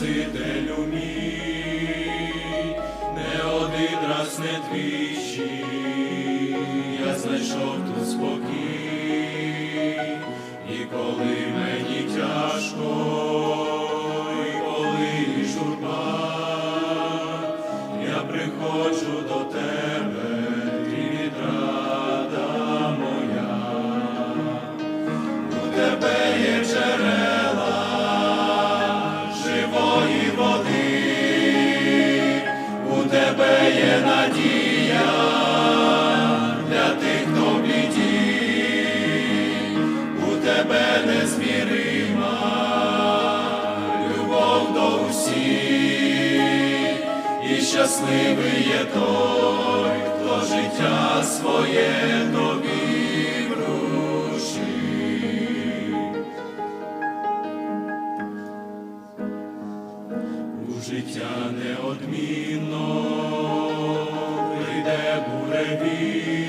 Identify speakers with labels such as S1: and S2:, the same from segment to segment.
S1: Спасителю мій, не один раз не двічі, я знайшов тут спокій, і коли мені тяжко, і коли журба, я приходжу до тебе. Щасливий є той, хто життя своє тобі вручив. У життя неодмінно прийде буревій,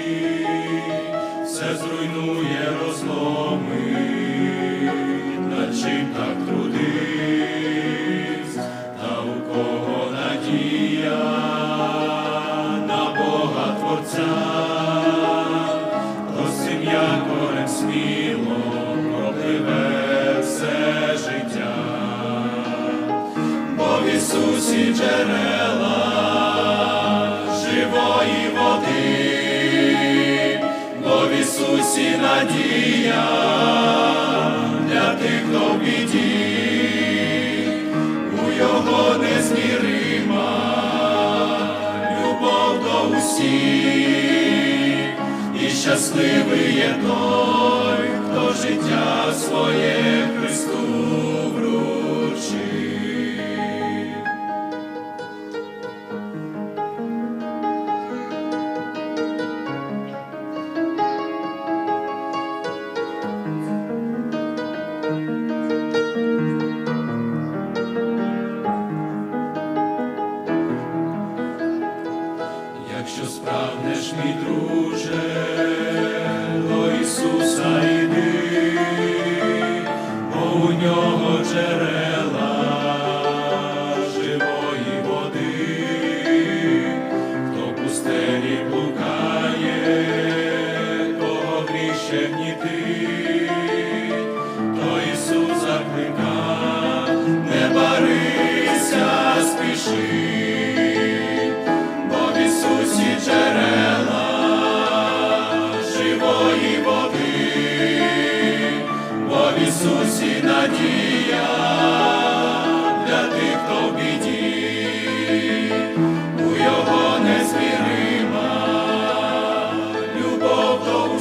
S1: Ісусі джерела живої води, бо в Ісусі надія для тих, хто в біді, у Його незмірима любов до усіх, і щасливий є той, Якщо справнеш, мій друже, до Ісуса йди, бо у нього джерела живої води, хто пустелі блукає, кого гріще гнітить, то Ісус заклика, не барися, спіши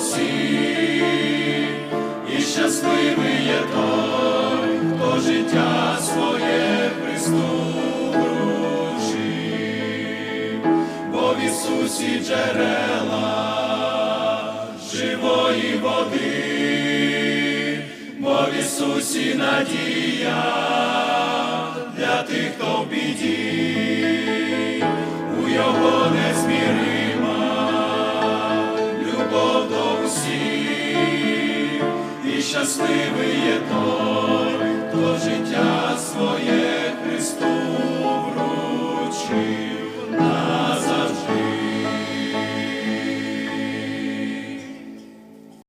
S1: любов і щасливий є той, хто життя своє Христу вручив. Бо в Ісусі джерела живої води, бо в Ісусі надія для тих, хто в біді, у Його незмірима щасливий є той, хто життя своє Христу вручив.